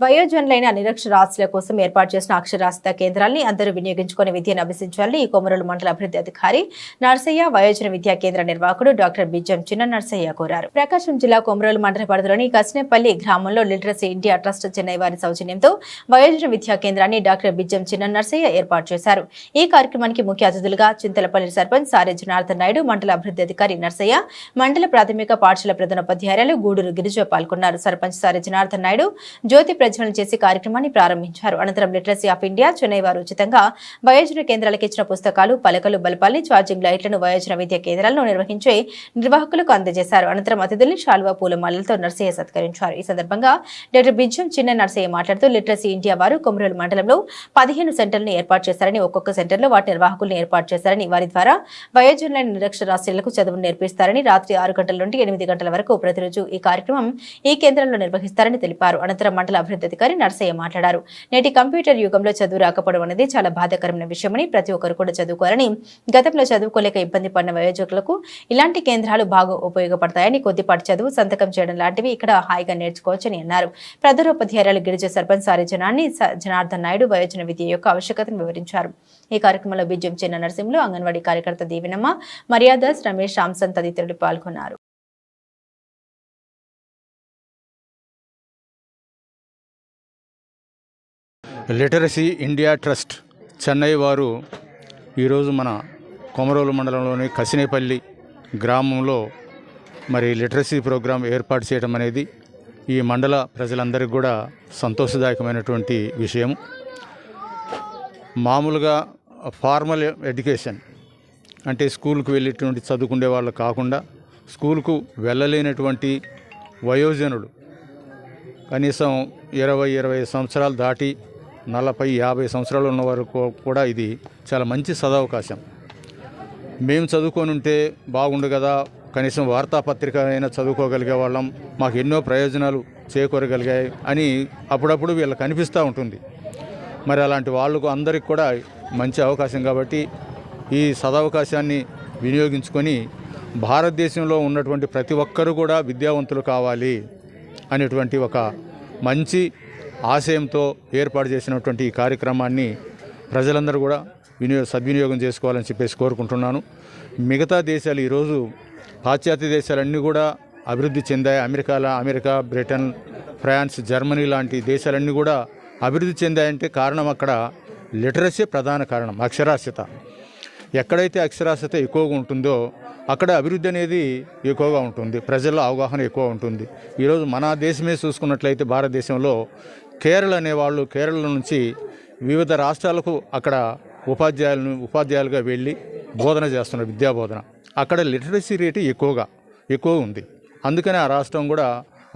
వయోజనులైన నిరక్షరాస్యుల కోసం ఏర్పాటు చేసిన అక్షరాస్యత కేంద్రాల్ని అందరూ వినియోగించుకుని విద్యను అభ్యసించాలని ఈ కొమరూలు మండల అభివృద్ధి అధికారి నర్సయ్య వయోజన విద్యా కేంద్ర నిర్వాహకుడు డాక్టర్ బిజ్యం చిన్న నర్సయ్య కోరారు. ప్రకాశం జిల్లా కొమరలు మండల పరిధిలోని కసినేపల్లి గ్రామంలో లిటరసీ ఇండియా ట్రస్ట్ చెన్నై వారి సౌజన్యంతో వయోజన విద్యా కేంద్రాన్ని డాక్టర్ బిజ్యం చిన్న నర్సయ్య ఏర్పాటు చేశారు. ఈ కార్యక్రమానికి ముఖ్య అతిథులుగా చింతలపల్లి సర్పంచ్ సారే జనార్దన్ నాయుడు మండల అభివృద్ధి అధికారి నర్సయ్య మండల ప్రాథమిక పాఠశాల ప్రధానోపాధ్యాయులు గూడూరు గిరిజ పాల్గొన్నారు. సర్పంచ్ సారే జనార్దన్ నాయుడు జ్యోతి ప్రజ్వలన చేసి కార్యక్రమాన్ని ప్రారంభించారు. అనంతరం లిటరసీ ఆఫ్ ఇండియా చెన్నై వారు ఉచితంగా వయోజన కేంద్రాలకు ఇచ్చిన పుస్తకాలు పలకలు బలపాలి ఛార్జింగ్ లైట్లను వయోజన విద్యా కేంద్రాలను నిర్వహించే నిర్వాహకులకు అందజేశారు. అనంతరం అతిథుల్ని శాల్వా పూలమాలలతో నర్సయ్య సత్కరించారు. ఈ సందర్భంగా డాక్టర్ బిజ్జం చిన్న నర్సయ్య మాట్లాడుతూ లిటరసీ ఇండియా వారు కొమరూలు మండలంలో పదిహేను సెంటర్లను ఏర్పాటు చేశారని ఒక్కొక్క సెంటర్లో వాటి నిర్వాహకులను ఏర్పాటు చేశారని వారి ద్వారా వయోజనులైన నిరక్షరాస్యులకు చదువును నేర్పిస్తారని రాత్రి ఆరు గంటల నుండి ఎనిమిది గంటల వరకు ప్రతిరోజు ఈ కార్యక్రమం ఈ కేంద్రంలో నిర్వహిస్తారని తెలిపారు. అనంతరం మండల అభివృద్ధి అధికారి నర్సయ్య మాట్లాడారు. నేటి కంప్యూటర్ యుగంలో చదువు రాకపోవడం అనేది చాలా బాధాకరమైన విషయమని ప్రతి ఒక్కరు కూడా చదువుకోవాలని గతంలో చదువుకోలేక ఇబ్బంది పడిన వయోజకులకు ఇలాంటి కేంద్రాలు బాగా ఉపయోగపడతాయని కొద్దిపాటి చదువు సంతకం చేయడం లాంటివి ఇక్కడ హాయిగా నేర్చుకోవచ్చని అన్నారు. ప్రధానోపాధ్యాయురాలు గిరిజ సర్పంచ్ సారి జనాన్ని జనార్దన్ నాయుడు వయోజన విద్య యొక్క ఆవశ్యకతను వివరించారు. ఈ కార్యక్రమంలో బిజ్జం చిన్న నరసింహులు అంగన్వాడీ కార్యకర్త దీవెనమ్మ మర్యాదాస్ రమేష్ రామ్సన్ తదితరులు పాల్గొన్నారు. లిటరసీ ఇండియా ట్రస్ట్ చెన్నై వారు ఈరోజు మన కొమరోలు మండలంలోని కసినేపల్లి గ్రామంలో మరి లిటరసీ ప్రోగ్రాం ఏర్పాటు చేయడం అనేది ఈ మండల ప్రజలందరికీ కూడా సంతోషదాయకమైనటువంటి విషయం మామూలుగా ఫార్మల్ ఎడ్యుకేషన్ అంటే స్కూల్కి వెళ్ళేటువంటి చదువుకునే వాళ్ళు కాకుండా స్కూల్కు వెళ్ళలేనటువంటి వయోజనులు కనీసం ఇరవై ఇరవై సంవత్సరాలు దాటి నలభై యాభై సంవత్సరాలు ఉన్న వరకు కూడా ఇది చాలా మంచి సదవకాశం. మేము చదువుకొని ఉంటే బాగుండు కదా కనీసం వార్తాపత్రిక అయినా చదువుకోగలిగే వాళ్ళం మాకు ఎన్నో ప్రయోజనాలు చేకూరగలిగాయి అని అప్పుడప్పుడు వీళ్ళకి కనిపిస్తూ ఉంటుంది. మరి అలాంటి వాళ్ళకు అందరికి కూడా మంచి అవకాశం కాబట్టి ఈ సదవకాశాన్ని వినియోగించుకొని భారతదేశంలో ఉన్నటువంటి ప్రతి ఒక్కరూ కూడా విద్యావంతులు కావాలి అనేటువంటి ఒక మంచి ఆశయంతో ఏర్పాటు చేసినటువంటి ఈ కార్యక్రమాన్ని ప్రజలందరూ కూడా వినియోగ సద్వినియోగం చేసుకోవాలని చెప్పేసి కోరుకుంటున్నాను. మిగతా దేశాలు ఈరోజు పాశ్చాత్య దేశాలన్నీ కూడా అభివృద్ధి చెందాయి. అమెరికాల అమెరికా బ్రిటన్ ఫ్రాన్స్ జర్మనీ లాంటి దేశాలన్నీ కూడా అభివృద్ధి చెందాయంటే కారణం అక్కడ లిటరసీ ప్రధాన కారణం అక్షరాస్యత. ఎక్కడైతే అక్షరాస్యత ఎక్కువగా ఉంటుందో అక్కడ అభివృద్ధి అనేది ఎక్కువగా ఉంటుంది. ప్రజల్లో అవగాహన ఎక్కువ ఉంటుంది. ఈరోజు మన దేశమే చూసుకున్నట్లయితే భారతదేశంలో కేరళ అనేవాళ్ళు కేరళ నుంచి వివిధ రాష్ట్రాలకు అక్కడ ఉపాధ్యాయులను ఉపాధ్యాయులుగా వెళ్ళి బోధన చేస్తున్నారు విద్యా బోధన. అక్కడ లిటరసీ రేటు ఎక్కువగా ఎక్కువ ఉంది. అందుకనే ఆ రాష్ట్రం కూడా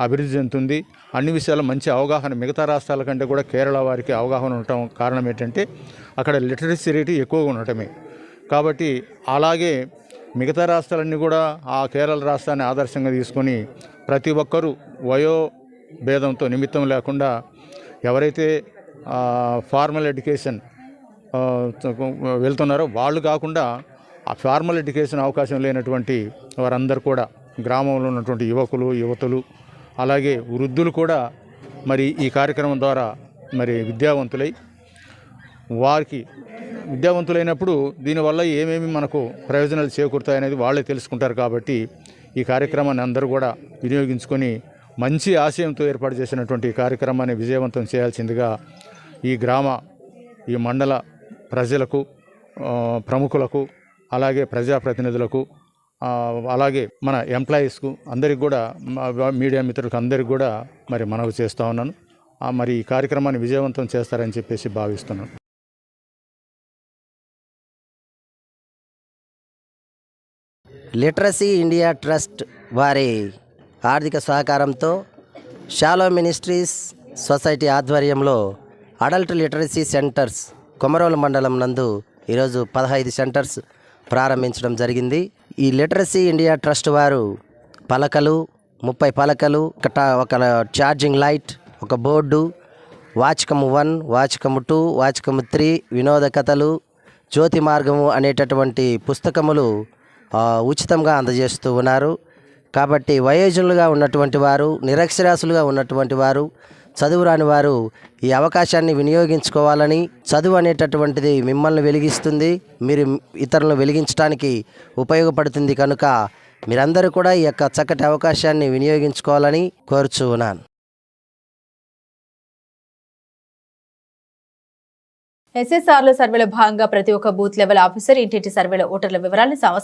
అభివృద్ధి చెందుతుంది. అన్ని విషయాల్లో మంచి అవగాహన మిగతా రాష్ట్రాల కంటే కూడా కేరళ వారికి అవగాహన ఉండటం కారణం ఏంటంటే అక్కడ లిటరసీ రేటు ఎక్కువగా ఉండటమే. కాబట్టి అలాగే మిగతా రాష్ట్రాలన్నీ కూడా ఆ కేరళ రాష్ట్రాన్ని ఆదర్శంగా తీసుకొని ప్రతి ఒక్కరూ వయో భేదంతో నిమిత్తం లేకుండా ఎవరైతే ఫార్మల్ ఎడ్యుకేషన్ వెళ్తున్నారో వాళ్ళు కాకుండా ఆ ఫార్మల్ ఎడ్యుకేషన్ అవకాశం లేనటువంటి వారందరూ కూడా గ్రామంలో ఉన్నటువంటి యువకులు యువతులు అలాగే వృద్ధులు కూడా మరి ఈ కార్యక్రమం ద్వారా మరి విద్యావంతులై వారికి విద్యావంతులైనప్పుడు దీనివల్ల ఏమేమి మనకు ప్రయోజనాలు చేకూరుతాయనేది వాళ్ళే తెలుసుకుంటారు కాబట్టి ఈ కార్యక్రమాన్ని అందరూ కూడా వినియోగించుకొని మంచి ఆశయంతో ఏర్పాటు చేసినటువంటి ఈ కార్యక్రమాన్ని విజయవంతం చేయాల్సిందిగా ఈ గ్రామ ఈ మండల ప్రజలకు ప్రముఖులకు అలాగే ప్రజాప్రతినిధులకు అలాగే మన ఎంప్లాయీస్కు అందరికి కూడా మీడియా మిత్రులకు అందరికి కూడా మరి మనవి చేస్తూ ఉన్నాను. మరి ఈ కార్యక్రమాన్ని విజయవంతం చేస్తారని చెప్పేసి భావిస్తున్నాను. లిటరసీ ఇండియా ట్రస్ట్ వారి ఆర్థిక సహకారంతో షాలో మినిస్ట్రీస్ సొసైటీ ఆధ్వర్యంలో అడల్ట్ లిటరసీ సెంటర్స్ కొమరోలు మండలం నందు ఈరోజు పదహైదు సెంటర్స్ ప్రారంభించడం జరిగింది. ఈ లిటరసీ ఇండియా ట్రస్ట్ వారు పలకలు ముప్పై పలకలు ఒక ఒక ఛార్జింగ్ లైట్ ఒక బోర్డు వాచకము వన్ వాచకము టూ వాచకము త్రీ వినోద కథలు జ్యోతి మార్గము అనేటటువంటి పుస్తకములు ఉచితంగా అందజేస్తూ ఉన్నారు. కాబట్టి వయోజనులుగా ఉన్నటువంటి వారు నిరక్షరాస్యులుగా ఉన్నటువంటి వారు చదువు రాని వారు ఈ అవకాశాన్ని వినియోగించుకోవాలని చదువు అనేటటువంటిది మిమ్మల్ని వెలిగిస్తుంది మీరు ఇతరులను వెలిగించడానికి ఉపయోగపడుతుంది కనుక మీరందరూ కూడా ఈ యొక్క చక్కటి అవకాశాన్ని వినియోగించుకోవాలని కోరుచు ఉన్నాను సర్వేలో భాగంగా ప్రతి ఒక్క బూత్ లెవెల్ ఆఫీసర్ ఇంటింటి సర్వేలో ఓటర్ల వివరాలను సంవత్సరం